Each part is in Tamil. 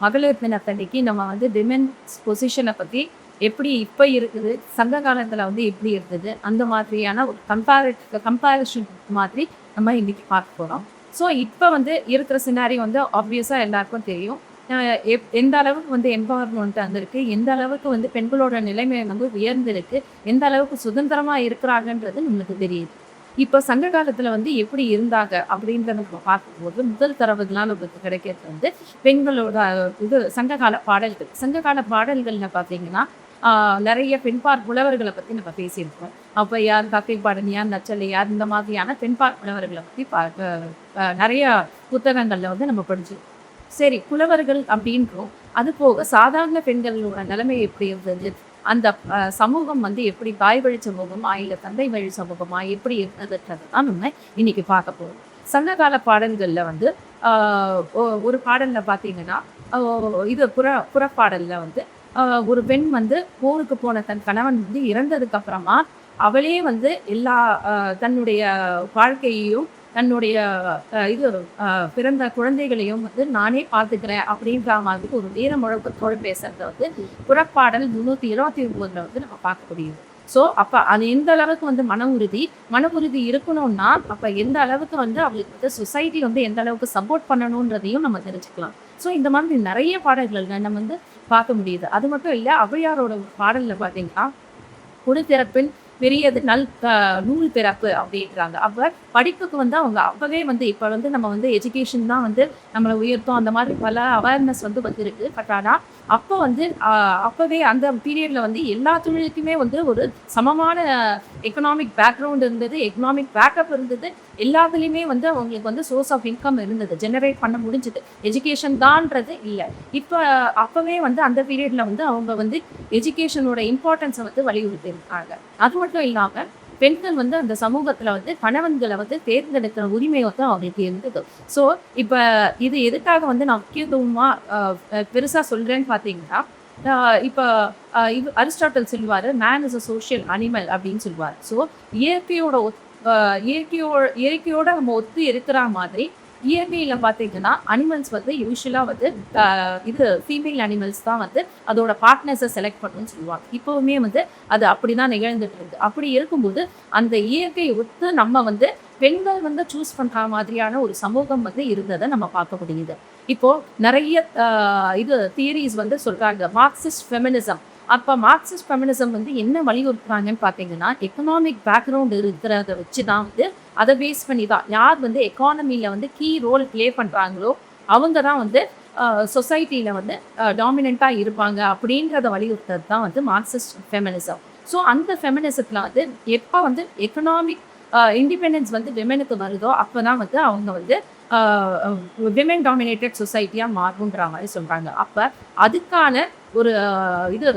மகளிர் தினத்தன்னைக்கு நம்ம வந்து விமென்ஸ் பொசிஷனை பற்றி எப்படி இப்போ இருக்குது சங்க காலத்தில் வந்து எப்படி இருந்தது அந்த மாதிரியான ஒரு கம்பேரி கம்பேரிஷன் மாதிரி நம்ம இன்னைக்கு பார்க்க போகிறோம் ஸோ இப்போ வந்து இருக்கிற சினாரி வந்து ஆப்வியஸாக எல்லாருக்கும் தெரியும். எப்- எந்த அளவுக்கு வந்து எம்பவர்மெண்ட் வந்திருக்கு எந்த அளவுக்கு வந்து பெண்களோட நிலைமை வந்து உயர்ந்திருக்கு எந்த அளவுக்கு சுதந்திரமாக இருக்கிறாங்கன்றது நம்மளுக்கு தெரியுது. இப்போ சங்க காலத்தில் வந்து எப்படி இருந்தாங்க அப்படின்றத நம்ம பார்க்கும்போது முதல் தரவுகள்லாம் நமக்கு கிடைக்கிறது வந்து பெண்களோட இது சங்ககால பாடல்கள். சங்ககால பாடல்களில் பார்த்தீங்கன்னா நிறைய பெண்பார் புலவர்களை பற்றி நம்ம பேசியிருக்கோம். அப்போ யார் கக்கை பாடனியார் நச்சலையார் இந்த மாதிரியான பெண்பார் புலவர்களை பற்றி பா நிறைய புத்தகங்களில் வந்து நம்ம படிச்சிருக்கோம். சரி புலவர்கள் அப்படின்றோம். அது போக சாதாரண பெண்களோட நிலைமை எப்படி இருந்தது? அந்த சமூகம் வந்து எப்படி தாய் வழி சமூகமா இல்லை தந்தை வழி சமூகமா எப்படி இருந்ததுன்றது தான் நம்ம இன்னைக்கு பார்க்க போகிறோம் சங்ககால பாடல்களில் வந்து ஒரு பாடலில் பார்த்தீங்கன்னா இது புற புறப்பாடலில் வந்து ஒரு பெண் வந்து போருக்கு போன தன் கணவன் வந்து இறந்ததுக்கு அப்புறமா அவளே வந்து எல்லா தன்னுடைய வாழ்க்கையையும் தன்னுடைய இது பிறந்த குழந்தைகளையும் வந்து நானே பார்த்துக்கிறேன் அப்படின்ற மாதிரி ஒரு வீர முழக்கத்தோடு பேசுறத வந்து புறப்பாடல் முந்நூற்றி இருபத்தி ஒன்பதுல வந்து நம்ம பார்க்க முடியும். ஸோ அப்போ அது எந்த அளவுக்கு வந்து மன உறுதி? மன உறுதி இருக்கணும்னா அப்போ எந்த அளவுக்கு வந்து அவளுக்கு வந்து சொசைட்டி வந்து எந்த அளவுக்கு சப்போர்ட் பண்ணணுன்றதையும் நம்ம தெரிஞ்சுக்கலாம். ஸோ இந்த மாதிரி நிறைய பாடல்கள் நம்ம வந்து பார்க்க முடியுது. அது மட்டும் இல்லை அவையாரோட பாடலில் பார்த்தீங்கன்னா குடுத்திறப்பின் திறப்பின் பெரியது நல் நூல் பிறப்பு அப்படின்றாங்க. அப்போ படிப்புக்கு வந்து அவங்க அப்பவே வந்து இப்போ வந்து நம்ம வந்து எஜுகேஷன் தான் வந்து நம்மளை உயர்த்தும். அந்த மாதிரி பல அவேர்னஸ் வந்து வந்திருக்கு. பட் ஆனால் அப்போ வந்து அப்போவே அந்த பீரியடில் வந்து எல்லா தொழிலுக்குமே வந்து ஒரு சமமான எக்கனாமிக் பேக்ரவுண்ட் இருந்தது. எக்கனாமிக் பேக்கப் இருந்தது. எல்லாத்துலேயுமே வந்து அவங்களுக்கு வந்து சோர்ஸ் ஆஃப் இன்கம் இருந்தது. ஜெனரேட் பண்ண முடிஞ்சது. எஜுகேஷன் தான்றது இல்லை. இப்போ அப்போவே வந்து அந்த பீரியடில் வந்து அவங்க வந்து எஜுகேஷனோட இம்பார்ட்டன்ஸை வந்து வலியுறுத்தியிருக்காங்க அது மட்டும் இல்லாமல் பெண்கள் வந்து அந்த சமூகத்தில் வந்து கணவன்களை வந்து தேர்ந்தெடுக்கிற உரிமை வந்து அவங்களுக்கு இருந்தது. ஸோ இப்போ இது எதுக்காக வந்து நான் முக்கியத்துவமாக பெருசாக சொல்கிறேன்னு பார்த்தீங்கன்னா இப்போ இவ் இது அரிஸ்டாட்டல் சொல்லுவார் man is a social animal அப்படின்னு சொல்லுவார். ஸோ இயற்கையோட ஒத் இயற்கையோட இயற்கையோட நம்ம ஒத்து இருக்கிற மாதிரி இயற்கையில் பார்த்தீங்கன்னா அனிமல்ஸ் வந்து யூஸ்வலாக வந்து இது ஃபீமேல் அனிமல்ஸ் தான் வந்து அதோட பார்ட்னர்ஸை செலக்ட் பண்ணணும்னு சொல்லுவாங்க. இப்போவுமே வந்து அது அப்படி தான் நிகழ்ந்துட்டு இருக்கு. அப்படி இருக்கும்போது அந்த இயற்கை ஒத்து நம்ம வந்து பெண்கள் வந்து சூஸ் பண்ணுற மாதிரியான ஒரு சமூகம் வந்து இருந்ததை நம்ம பார்க்க முடியுது. இப்போது நிறைய இது தியரிஸ் வந்து சொல்கிறாங்க மார்க்சிஸ்ட் ஃபெமினிசம் அப்போ மார்க்சிஸ்ட் ஃபெமினிசம் வந்து என்ன வலியுறுத்துறாங்கன்னு பார்த்தீங்கன்னா எக்கனாமிக் பேக்ரவுண்ட் இருக்கிறத வச்சு தான் வந்து அதை பேஸ் பண்ணி தான் யார் வந்து எக்கானமியில் வந்து கீ ரோல் ப்ளே பண்ணுறாங்களோ அவங்க தான் வந்து சொசைட்டியில் வந்து டாமினண்ட்டாக இருப்பாங்க அப்படின்றத வலியுறுத்துறது தான் வந்து மார்க்சிஸ்ட் ஃபெமினிசம் ஸோ அந்த ஃபெமினிசத்தில் வந்து எப்போ வந்து எக்கனாமிக் இண்டிபெண்டன்ஸ் வந்து விமனுக்கு வருதோ அப்போ தான் வந்து அவங்க வந்து விமன் டாமினேட்டட் சொசைட்டியாக மாறுன்ற மாதிரி சொல்கிறாங்க அப்போ அதுக்கான ஒரு இது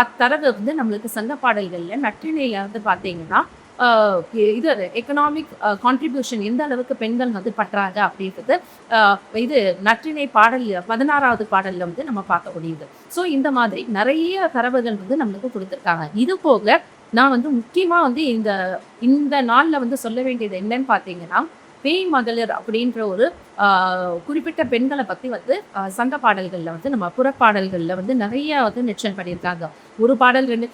அத்தரவு வந்து நம்மளுக்கு சங்க பாடல்களில் நற்றிணையில் வந்து பார்த்தீங்கன்னா இது எக்கனாமிக் கான்ட்ரிபியூஷன் எந்த அளவுக்கு பெண்கள் வந்து பண்ணுறாங்க அப்படின்றது இது நற்றிணை பாடல் பதினாறாவது பாடலில் வந்து நம்ம பார்க்க முடியுது. ஸோ இந்த மாதிரி நிறைய தரவுகள் வந்து நம்மளுக்கு கொடுத்துருக்காங்க. இது போக நான் வந்து முக்கியமாக வந்து இந்த இந்த நாளில் வந்து சொல்ல வேண்டியது என்னன்னு பார்த்தீங்கன்னா பேய் மகளிர் அப்படின்ற ஒரு குறிப்பிட்ட பெண்களை பற்றி வந்து சங்க பாடல்களில் வந்து நம்ம புறப்பாடல்களில் வந்து நிறைய வந்து மென்ஷன் பண்ணியிருக்காங்க. ஒரு பாடல் ரெண்டு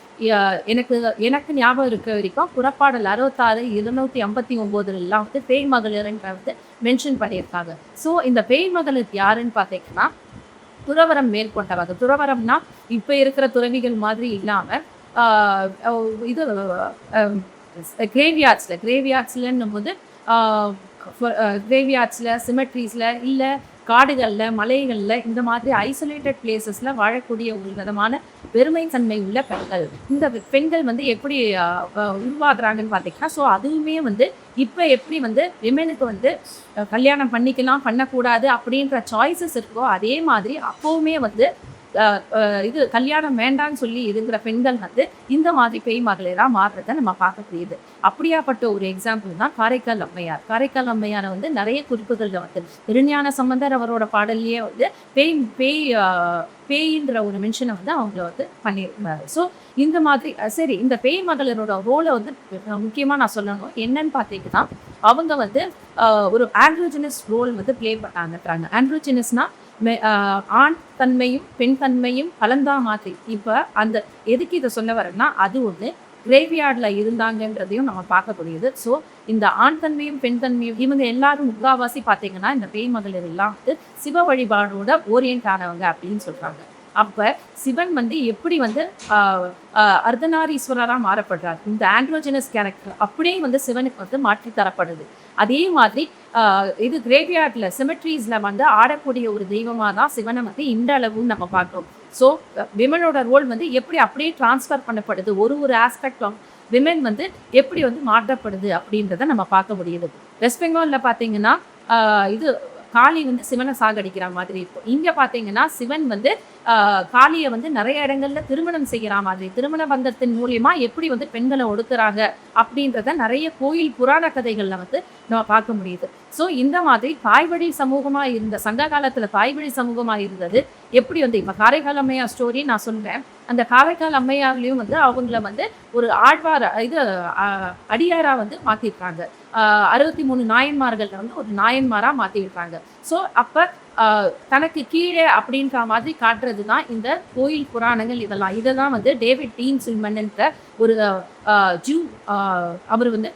எனக்கு எனக்கு ஞாபகம் இருக்க வரைக்கும் புறப்பாடல் அறுபத்தாறு இருநூத்தி ஐம்பத்தி ஒம்போதுலாம் வந்து பேய் மகளிர்ன்ற வந்து மென்ஷன் பண்ணியிருக்காங்க. ஸோ இந்த பேய் மகளிர் யாருன்னு பார்த்தீங்கன்னா துறவரம் மேற்கொண்டவங்க. துறவரம்னா இப்போ இருக்கிற துறவிகள் மாதிரி இல்லாமல் இது கிரேவியார்ட்ஸில் கிரேவியார்ட்ஸ்லன்னும் போது கிரேவியார்ட்ஸில் சிமெட்ரிஸில் இல்லை காடுகளில் மலைகளில் இந்த மாதிரி ஐசோலேட்டட் பிளேசஸில் வாழக்கூடிய ஒரு விதமான பெருமை தன்மை உள்ள பெண்கள். இந்த பெண்கள் வந்து எப்படி உருவாகிறாங்கன்னு உருவாகுறாங்கன்னு பார்த்தீங்கன்னா ஸோ அதுவுமே வந்து இப்போ எப்படி வந்து விமனுக்கு வந்து கல்யாணம் பண்ணிக்கலாம் பண்ணக்கூடாது அப்படின்ற சாய்ஸஸ் இருக்கோ அதே மாதிரி அப்போவுமே வந்து இது கல்யாணம் வேண்டாம்னு சொல்லி இருக்கிற பெண்கள் வந்து இந்த மாதிரி பேய் மகளிராக மாறுறதை நம்ம பார்க்க முடியுது அப்படியாப்பட்ட ஒரு எக்ஸாம்பிள் தான் காரைக்கால் அம்மையார். காரைக்கால் அம்மையாரை வந்து நிறைய குறிப்புகள் வந்து திருஞான சம்பந்தர் அவரோட பாடல்லையே வந்து பேய் பேய் பேயின்ற ஒரு மென்ஷனை வந்து அவங்க வந்து பண்ணியிருந்தாரு. ஸோ இந்த மாதிரி சரி இந்த பேய் மகளிரோட ரோலை வந்து முக்கியமாக நான் சொல்லணும். என்னன்னு பார்த்தீங்கன்னா அவங்க வந்து ஒரு ஆண்ட்ரோஜினஸ் ரோல் வந்து ப்ளே பண்ணாங்கன்றாங்க. ஆண்ட்ரோஜினஸ்னால் ஆண் தன்மையும் பெண் தன்மையும் கலந்தா மாதிரி. இப்போ அந்த எதுக்கு இதை சொல்ல வரேன்னா அது ஒன்று கிரேவியார்டில் இருந்தாங்கன்றதையும் நம்ம பார்க்கக்கூடியது ஸோ இந்த ஆண் தன்மையும் பெண் தன்மையும் இவங்க எல்லாரும் முக்காவாசி பார்த்தீங்கன்னா இந்த பேய் மகளிர் எல்லாம் வந்து சிவ வழிபாடோட ஓரியன்ட் ஆனவங்க அப்படின்னு சொல்கிறாங்க அப்போ சிவன் வந்து எப்படி வந்து அர்த்தநாரீஸ்வரராக மாறப்படுறார். இந்த ஆண்ட்ரோஜெனஸ் கேரக்டர் அப்படியே வந்து சிவனுக்கு வந்து மாற்றி தரப்படுது. அதே மாதிரி இது கிரேவியார்டில் சிமெட்ரிஸில் வந்து ஆடக்கூடிய ஒரு தெய்வமாக தான் சிவனை வந்து இந்த அளவும் நம்ம பார்க்குறோம். ஸோ விமனோட ரோல் வந்து எப்படி அப்படியே டிரான்ஸ்ஃபர் பண்ணப்படுது? ஒரு ஒரு ஆஸ்பெக்ட் ஆஃப் விமன் வந்து எப்படி வந்து மாற்றப்படுது அப்படின்றத நம்ம பார்க்க முடியுது. வெஸ்ட் பெங்காலில் பார்த்தீங்கன்னா இது காளி வந்து சிவனை சாகடிக்கிற மாதிரி இருக்கும். இங்கே பார்த்தீங்கன்னா சிவன் வந்து காளியை வந்து நிறைய இடங்கள்ல திருமணம் செய்கிற மாதிரி திருமண பந்தத்தின் மூலியமா எப்படி வந்து பெண்களை ஒடுக்குறாங்க அப்படின்றத நிறைய கோயில் புராண கதைகளில் வந்து நம்ம பார்க்க முடியுது. ஸோ இந்த மாதிரி தாய்வழி சமூகமாக இருந்த சங்க காலத்தில் தாய்வழி சமூகமாக இருந்தது. எப்படி வந்து இப்போ காரைக்கால் அம்மையார் ஸ்டோரி நான் சொல்கிறேன் அந்த காரைக்கால் அம்மையார்லேயும் வந்து அவங்கள வந்து ஒரு ஆழ்வார இது அடியாராக வந்து மாற்றிருக்காங்க அறுபத்தி மூணு நாயன்மார்களில் வந்து ஒரு நாயன்மாராக மாற்றிருக்காங்க ஸோ அப்போ தனக்கு கீழே அப்படின்ற மாதிரி காட்டுறது தான் இந்த கோயில் புராணங்கள் இதெல்லாம். இதை தான் வந்து டேவிட் டீன் சில்மன்ன்ற ஒரு ஜூ அவர் வந்து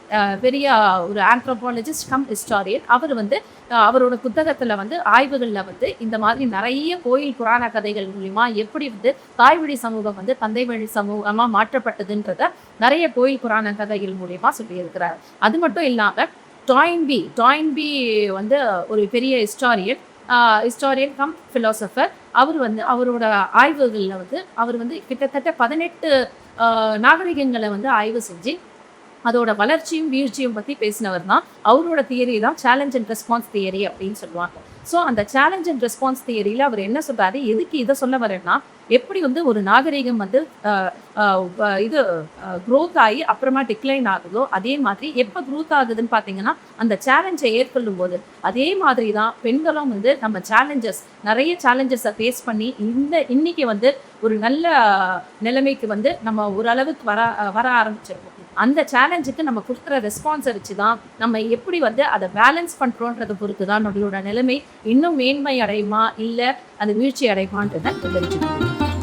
பெரிய ஒரு ஆந்த்ரோபாலஜிஸ்ட் கம் ஹிஸ்டாரியன் அவர் வந்து அவரோட புத்தகத்தில் வந்து ஆய்வுகளில் வந்து இந்த மாதிரி நிறைய கோயில் புராண கதைகள் மூலிமா எப்படி வந்து தாய்வழி சமூகம் வந்து தந்தை வழி சமூகமாக மாற்றப்பட்டதுன்றத நிறைய கோயில் புராண கதைகள் மூலிமா சொல்லியிருக்கிறார். அது மட்டும் இல்லாமல் டாயின்பி டாயின்பி வந்து ஒரு பெரிய ஹிஸ்டாரியன் ஹிஸ்டாரியன் கம் ஃபிலாசபர் அவர் வந்து அவரோட ஆய்வுகளில் வந்து அவர் வந்து கிட்டத்தட்ட பதினெட்டு நாகரிகங்களை வந்து ஆய்வு செஞ்சு அதோட வளர்ச்சியும் வீழ்ச்சியும் பற்றி பேசினவர் தான் அவரோட தியரி தான் சேலஞ்ச் அண்ட் ரெஸ்பான்ஸ் தியரி அப்படின்னு சொல்லுவாங்க. ஸோ அந்த சேலஞ்ச் அண்ட் ரெஸ்பான்ஸ் தியரியில் அவர் என்ன சொல்கிறார் எதுக்கு இதை சொல்ல வரேன்னா எப்படி வந்து ஒரு நாகரிகம் வந்து இது க்ரோத் ஆகி அப்புறமா டிக்ளைன் ஆகுதோ அதே மாதிரி எப்போ க்ரோத் ஆகுதுன்னு பார்த்தீங்கன்னா அந்த சேலஞ்சை ஏற்கொள்ளும் போது அதே மாதிரி தான் பெண்களும் வந்து நம்ம சேலஞ்சஸ் நிறைய சேலஞ்சஸை ஃபேஸ் பண்ணி இந்த இன்னைக்கு வந்து ஒரு நல்ல நிலைமைக்கு வந்து நம்ம ஓரளவுக்கு வர வர ஆரம்பிச்சிருக்கோம். அந்த சேலஞ்சுக்கு நம்ம கொடுக்குற ரெஸ்பான்ஸை வச்சு தான் நம்ம எப்படி வந்து அதை பேலன்ஸ் பண்ணுறோன்றதை பொறுத்து தான் நம்மளோட நிலைமை இன்னும் மேன்மை அடையுமா? இல்லை அது வீழ்ச்சி அடையுமான்றதை தெரிஞ்சுக்கணும்.